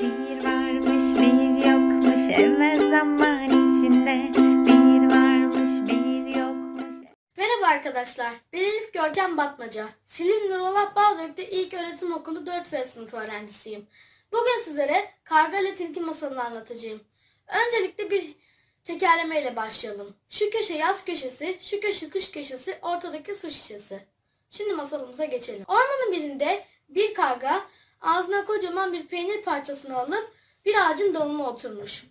Bir varmış bir yokmuş evvel zaman içinde Bir varmış bir yokmuş Merhaba arkadaşlar. Ben Elif Görkem Batmaca. Silivri Nurullah Bağdök'te ilk öğretim okulu 4F sınıfı öğrencisiyim. Bugün sizlere karga ile tilki masalını anlatacağım. Öncelikle bir tekerlemeyle başlayalım. Şu köşe yaz köşesi, şu köşe kış köşesi, ortadaki su şişesi. Şimdi masalımıza geçelim. Ormanın birinde bir karga ağzına kocaman bir peynir parçasını alıp bir ağacın dalına oturmuş.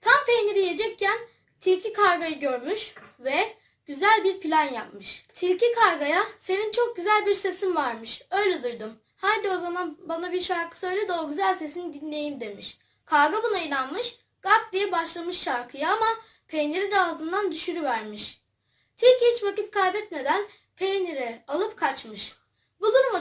Tam peyniri yiyecekken tilki kargayı görmüş ve güzel bir plan yapmış. Tilki kargaya senin çok güzel bir sesin varmış. Öyle duydum. Haydi o zaman bana bir şarkı söyle de o güzel sesini dinleyeyim demiş. Karga buna inanmış. Gak diye başlamış şarkıya ama peyniri de ağzından düşürüvermiş. Tilki hiç vakit kaybetmeden peyniri alıp kaçmış.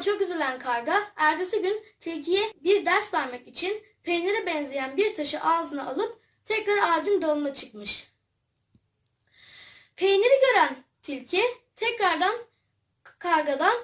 Çok üzülen karga ertesi gün tilkiye bir ders vermek için peynire benzeyen bir taşı ağzına alıp tekrar ağacın dalına çıkmış. Peyniri gören tilki tekrardan kargadan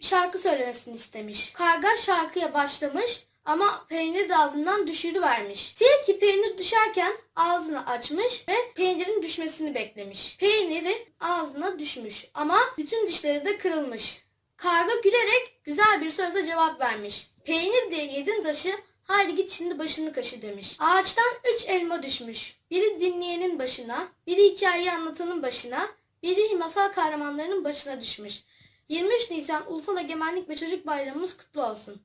şarkı söylemesini istemiş. Karga şarkıya başlamış ama peynir de ağzından düşürüvermiş. Tilki peynir düşerken ağzını açmış ve peynirin düşmesini beklemiş. Peyniri ağzına düşmüş ama bütün dişleri de kırılmış. Karga gülerek güzel bir sözle cevap vermiş. Peynir diye yedin taşı haydi git şimdi başını kaşı demiş. Ağaçtan üç elma düşmüş. Biri dinleyenin başına, biri hikayeyi anlatanın başına, biri masal kahramanlarının başına düşmüş. 23 Nisan Ulusal Egemenlik ve Çocuk Bayramımız kutlu olsun.